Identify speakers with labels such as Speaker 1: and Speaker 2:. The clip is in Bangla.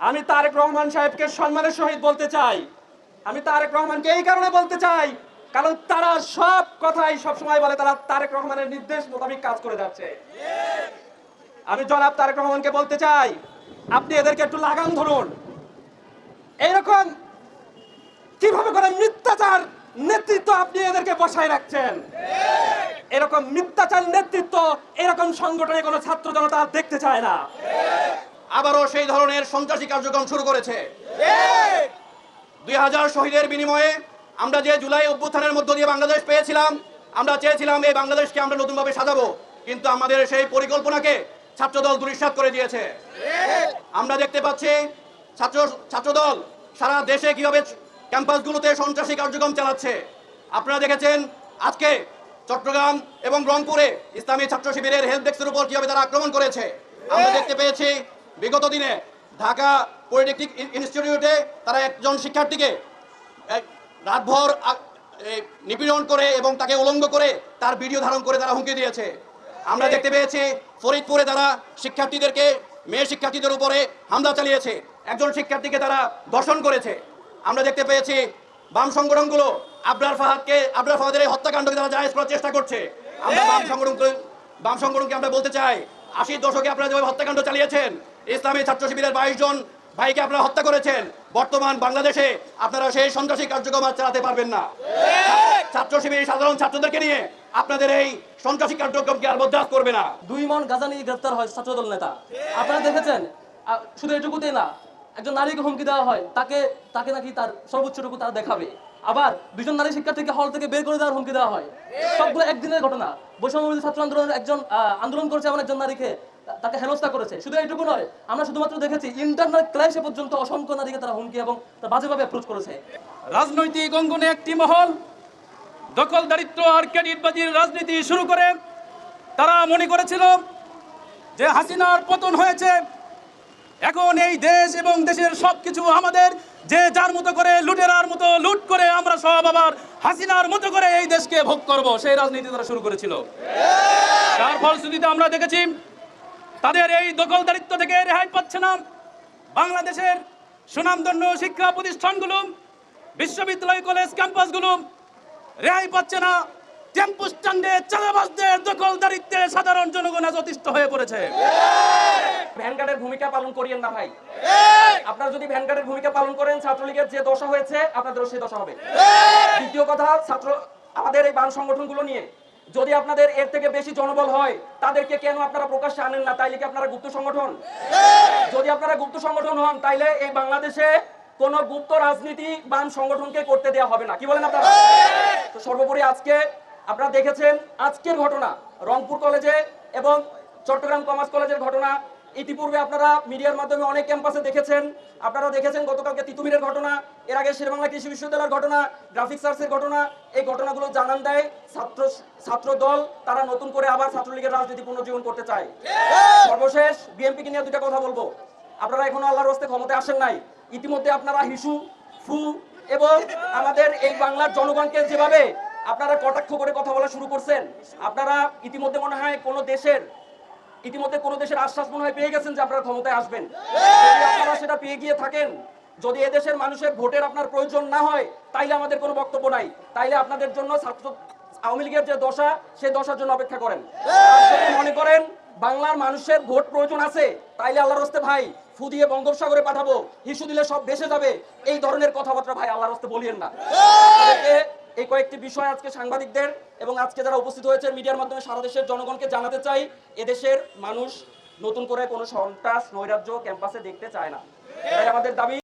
Speaker 1: আমি তারেক রহমান সাহেবকে সম্মানের সহিত বলতে চাই। আমি তারেক রহমানকে এই কারণে বলতে চাই, কারণ তারা সব কথাই সব সময় বলে, তারা তারেক রহমানের নির্দেশ মোতাবেক কাজ করে যাচ্ছে। আমি জনাব তারেক রহমানকে বলতে চাই, আপনি এদেরকে একটু লাগাম ধরুন। এইরকম কীভাবে করে মিথ্যাচার নেতৃত্ব আপনি এদেরকে বসায় রাখছেন? এরকম মিথ্যাচার নেতৃত্ব এরকম সংগঠনে কোনো ছাত্র জনতা দেখতে চায় না।
Speaker 2: আবারও সেই ধরনের সন্ত্রাসী কার্যক্রম শুরু করেছে। দুই হাজার শহীদের বিনিময়ে আমরা যে জুলাই অভ্যুত্থানের মধ্য দিয়ে বাংলাদেশ পেয়েছিলাম, আমরা চেয়েছিলাম এই বাংলাদেশকে আমরা নতুনভাবে সাজাবো, কিন্তু আমাদের সেই পরিকল্পনাকে ছাত্রদল দুরিশ্বাত করে দিয়েছে। আমরা দেখতে পাচ্ছি ছাত্র, ছাত্রদল সারা দেশে কীভাবে ক্যাম্পাসগুলোতে সন্ত্রাসী কার্যক্রম চালাচ্ছে। আপনারা দেখেছেন আজকে চট্টগ্রাম এবং রংপুরে ইসলামী ছাত্র শিবিরের হেল্প ডেস্কের উপর কীভাবে তারা আক্রমণ করেছে। আমরা দেখতে পেয়েছি বিগত দিনে ঢাকা পলিটেকনিক ইনস্টিটিউটে তারা একজন শিক্ষার্থীকে রাতভর নিপীড়ন করে এবং তাকে উলঙ্গ করে তার ভিডিও ধারণ করে তারা হুমকি দিয়েছে। আমরা দেখতে পেয়েছি ফরিদপুরে তারা শিক্ষার্থীদেরকে মেয়ে শিক্ষার্থীদের উপরে হামলা চালিয়েছে। একজন শিক্ষার্থীকে তারা ধর্ষণ করেছে। আমরা দেখতে পেয়েছি বাম সংগঠনগুলো আবরার ফাহাদকে আবরার ফাহাদের এই হত্যাকাণ্ডকে তারা জায়েজ করার চেষ্টা করছে। আমরা বাম সংগঠন বাম সংগঠনকে আমরা বলতে চাই আশির দশকে আপনারা যেভাবে হত্যাকাণ্ড চালিয়েছেন ইসলামী ছাত্র শিবিরের বাইশ জন ভাইকে আপনারা হত্যা করেছেন। বর্তমান বাংলাদেশে আপনারা সেই সন্ত্রাসী কার্যক্রম আর চালাতে পারবেন না। ছাত্র শিবির সাধারণ ছাত্রদেরকে নিয়ে আপনাদের এই সন্ত্রাসী কার্যক্রমকে আর বরদাস্ত করবে না।
Speaker 3: দুই মন গাঁজা নিয়ে গ্রেফতার হয় ছাত্রদল নেতা। আপনারা দেখেছেন? শুধু এটুকুতেই না, একজন নারীকে হুমকি দেওয়া হয়, তাকে তাকে নাকি তার সর্বোচ্চটুকু তার দেখাবে। আবার দুজন নারী শিক্ষার্থীকে হল থেকে বের করে দেওয়ার হুমকি দেওয়া হয়। সবগুলো একদিনের ঘটনা। বৈষম্যবিরোধী ছাত্র আন্দোলনের একজন আন্দোলন করেছে এমন একজন নারীকে তাকে হেনস্থা করেছে। শুধু এইটুকু নয় আমরা শুধুমাত্র দেখেছি ইন্টারনাল ক্লাসে পর্যন্ত অসংখ্য নারীকে তারা হুমকি এবং তারা বাজেভাবে অ্যাপ্রোচ করেছে।
Speaker 4: রাজনৈতিক অঙ্গনে একটি মহল দখলদারিত্ব আর ক্যাডিটবাজির রাজনীতি শুরু করে তারা মনে করেছিল যে হাসিনার পতন হয়েছে। এখন এই দেশ এবং দেশের সব কিছু আমাদের যে যার মতো করে লুটেরার মতো লুট করে আমরা সব আবার হাসিনার মতো করে এই দেশকে ভোগ করব সেই রাজনীতি তারা শুরু করেছিল। তার ফলশ্রুতিতে আমরা দেখেছি তাদের এই দখলদারিত্ব থেকে রেহাই পাচ্ছে না। বাংলাদেশের সুনামধন্য শিক্ষা প্রতিষ্ঠানগুলো বিশ্ববিদ্যালয় কলেজ ক্যাম্পাসগুলো রেহাই পাচ্ছে না। টেম্পু স্ট্যান্ডে চাঁদাবাজদের দখলদারিত্বে সাধারণ জনগণ আজ অতিষ্ঠ হয়ে পড়েছে।
Speaker 1: ভ্যানগার্ডের ভূমিকা পালন করিয়েন না ভাই। আপনারা যদি ভ্যানগার্ডের ভূমিকা পালন করেন ছাত্রলীগের যে দশা হয়েছে আপনাদেরও সেই দশা হবে। দ্বিতীয় কথা ছাত্র আমাদের এই বাম সংগঠনগুলো নিয়ে যদি আপনাদের এর থেকে বেশি জনবল হয়, তাদেরকে কেন আপনারা প্রকাশ্যে আনেন না? তাইলে কি আপনারা গুপ্ত সংগঠন? যদি আপনারা গুপ্ত সংগঠন হন, তাইলে এই বাংলাদেশে কোন গুপ্ত রাজনীতি বাম সংগঠনকে করতে দেওয়া হবে না। কি বলেন আপনারা? তো সর্বোপরি আজকে আপনারা দেখেছেন, আজকের ঘটনা রংপুর কলেজে এবং চট্টগ্রাম কমার্স কলেজের ঘটনা ইতিপূর্বে আপনারা মিডিয়ার মাধ্যমে অনেক ক্যাম্পাসে দেখেছেন। আপনারা দেখেছেন গতকালকে তিতুমিরের ঘটনা, এর আগে শেরবাংলা কৃষি বিশ্ববিদ্যালয়ের ঘটনা, গ্রাফিক্স আর্টসের ঘটনা, এই ঘটনাগুলো জানান দেয় ছাত্র ছাত্র দল। তারা নতুন করে আবার ছাত্রলীগের রাজনীতি পুনর্জীবন করতে চায়। সর্বশেষ বিএনপিকে নিয়ে দুটা কথা বলব। আপনারা এখনও আল্লাহর হস্তে ক্ষমতায় আসেন নাই। ইতিমধ্যে আপনারা হিসু, ফু এবং আমাদের এই বাংলার জনগণকে যেভাবে আপনারা কটাক্ষ করে কথা বলা শুরু করছেন, আপনারা ইতিমধ্যে মনে হয় কোনো দেশের ইতিমধ্যে কোনো দেশের আশ্বাস মনে হয় পেয়ে গেছেন যে আপনারা ক্ষমতায় আসবেন। আপনারা সেটা পেয়ে গিয়ে থাকেন যদি এদেশের মানুষের ভোটের আপনার প্রয়োজন না হয় তাইলে আমাদের কোনো বক্তব্য নাই। তাইলে আপনাদের জন্য ছাত্র আওয়ামী লীগের যে দশা সেই দশার জন্য অপেক্ষা করেন। আর মনে করেন বাংলার মানুষের ভোট প্রয়োজন আছে তাইলে আল্লাহর হস্তে ভাই ফু দিয়ে বঙ্গোপসাগরে পাঠাবো। হিসু দিলে সব দেশে যাবে। এই ধরনের কথাবার্তা ভাই আল্লাহর হস্তে বলিয়েন না। আমাদেরকে এই কয়েকটি বিষয় আজকে সাংবাদিকদের এবং আজকে যারা উপস্থিত হয়েছে মিডিয়ার মাধ্যমে সারা দেশের জনগণকে জানাতে চাই, এদেশের মানুষ নতুন করে কোনো সন্ত্রাস, নৈরাজ্য ক্যাম্পাসে দেখতে চায় না। তাই আমাদের দাবি।